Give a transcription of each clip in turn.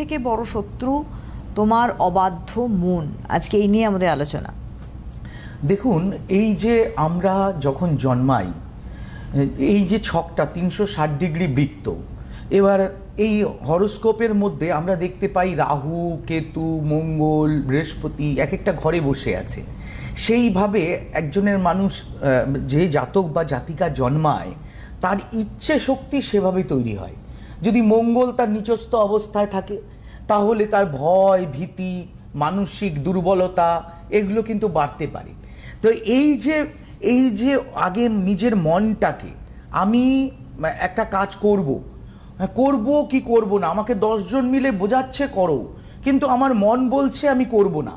থেকে বড় শত্রু তোমার অবাধ্য মন। আজকে এই নিয়ে আমাদের আলোচনা। দেখুন, এই যে আমরা যখন জন্মাই, এই যে ছকটা তিনশো ষাট ডিগ্রি বৃত্ত, এবার এই হরোস্কোপের মধ্যে আমরা দেখতে পাই রাহু, কেতু, মঙ্গল, বৃহস্পতি এক একটা ঘরে বসে আছে। সেইভাবে একজনের মানুষ যে জাতক বা জাতিকা জন্মায়, তার ইচ্ছে শক্তি সেভাবে তৈরি হয়। যদি মঙ্গল তার নিচস্থ অবস্থায় থাকে তাহলে তার ভয় ভীতি মানসিক দুর্বলতা এগুলো কিন্তু বাড়তে পারে। তো এই যে এই যে আগে নিজের মনটাকে আমি একটা কাজ করব। হ্যাঁ, করব কি করব না? আমাকে দশজন মিলে বোঝাচ্ছে করো কিন্তু আমার মন বলছে আমি করব না।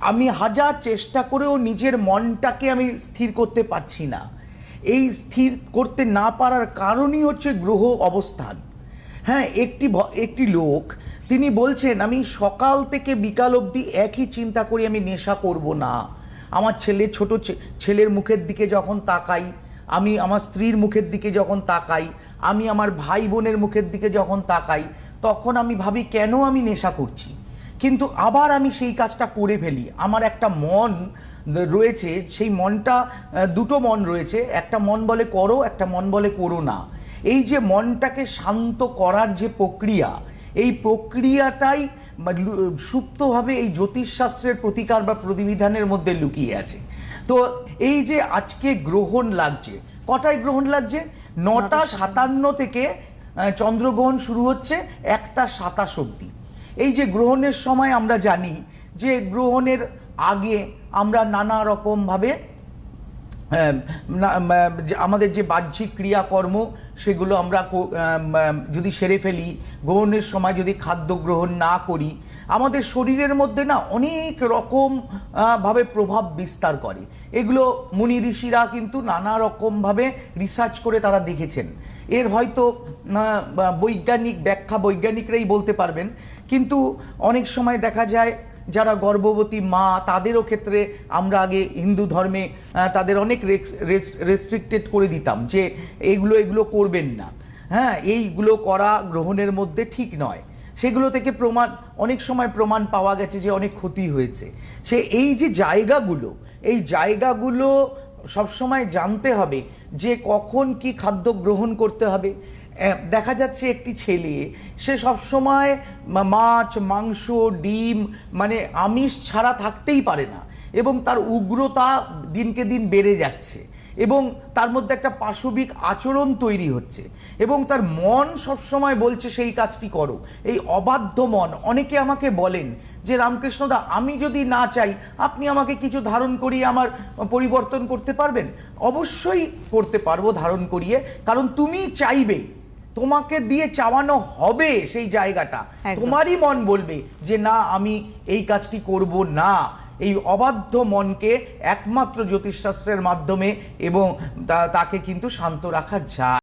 আমি হাজার চেষ্টা করেও নিজের মনটাকে আমি স্থির করতে পারছি না। এই স্থির করতে না পারার কারণই হচ্ছে গ্রহ অবস্থান। হ্যাঁ একটি একটি লোক, তিনি বলছেন, আমি সকাল থেকে বিকাল অবধি একই চিন্তা করি, আমি নেশা করব না। আমার ছেলে ছোট ছেলের মুখের দিকে যখন তাকাই, আমি আমার স্ত্রীর মুখের দিকে যখন তাকাই, আমি আমার ভাই বোনের মুখের দিকে যখন তাকাই, তখন আমি ভাবি, কেন আমি নেশা করছি? কিন্তু আবার আমি সেই কাজটা করে ফেলি। আমার একটা মন রয়েছে, সেই মনটা দুটো মন রয়েছে, একটা মন বলে করো, একটা মন বলে করো না। এই যে মনটাকে শান্ত করার যে প্রক্রিয়া এই প্রক্রিয়াটাই সুপ্তভাবে এই জ্যোতিষশাস্ত্রের প্রতিকার বা প্রতিবিধানের মধ্যে লুকিয়ে আছে। তো এই যে আজকে গ্রহণ লাগছে কটায় গ্রহণ লাগছে? নটা সাতান্ন। থেকে চন্দ্রগ্রহণ শুরু হচ্ছে একটা সাতাশ অবধি। এই যে গ্রহণের সময় আমরা জানি যে গ্রহণের আগে আমরা নানা রকমভাবে আমাদের যে বাহ্যিক ক্রিয়াকর্ম সেগুলো আমরা যদি সেরে ফেলি, গ্রহণের সময় যদি খাদ্য গ্রহণ না করি, আমাদের শরীরের মধ্যে না অনেক রকম ভাবে প্রভাব বিস্তার করে। এগুলো মুনি ঋষিরা কিন্তু নানা রকমভাবে রিসার্চ করে তারা দেখেছেন। এর হয়তো বৈজ্ঞানিক ব্যাখ্যা বৈজ্ঞানিকরাই বলতে পারবেন। কিন্তু অনেক সময় দেখা যায় যারা গর্ভবতী মা, তাদেরও ক্ষেত্রে আমরা আগে হিন্দু ধর্মে তাদের অনেক রেস্ট্রিক্টেড করে দিতাম যে এইগুলো এগুলো করবেন না। হ্যাঁ এইগুলো করা গ্রহণের মধ্যে ঠিক নয়। সেগুলো থেকে প্রমাণ, অনেক সময় প্রমাণ পাওয়া গেছে যে অনেক ক্ষতি হয়েছে। সে এই যে জায়গাগুলো, এই জায়গাগুলো সবসময় জানতে হবে যে কখন কি খাদ্য গ্রহণ করতে হবে। দেখা যাচ্ছে একটি ছেলে, সে সবসময় মাছ, মাংস, ডিম মানে আমিষ ছাড়া থাকতেই পারে না এবং তার উগ্রতা দিনকে দিন বেড়ে যাচ্ছে এবং তার মধ্যে একটা পাশবিক আচরণ তৈরি হচ্ছে এবং তার মন সবসময় বলছে, সেই কাজটি করো। এই অবাধ্য মন, অনেকে আমাকে বলেন যে, রামকৃষ্ণদা, আমি যদি না চাই, আপনি আমাকে কিছু ধারণ করিয়ে আমার পরিবর্তন করতে পারবেন? অবশ্যই করতে পারব, ধারণ করিয়ে, কারণ তুমি চাইবে। তোমাকে দিয়ে চাওয়ানো হবে সেই জায়গাটা। তোমারই মন বলবে যে না আমি এই কাজটি করব না। এই অবাধ্য মনকে একমাত্র জ্যোতিষশাস্ত্রের মাধ্যমে এবং তাকে কিন্তু শান্ত রাখা যায়।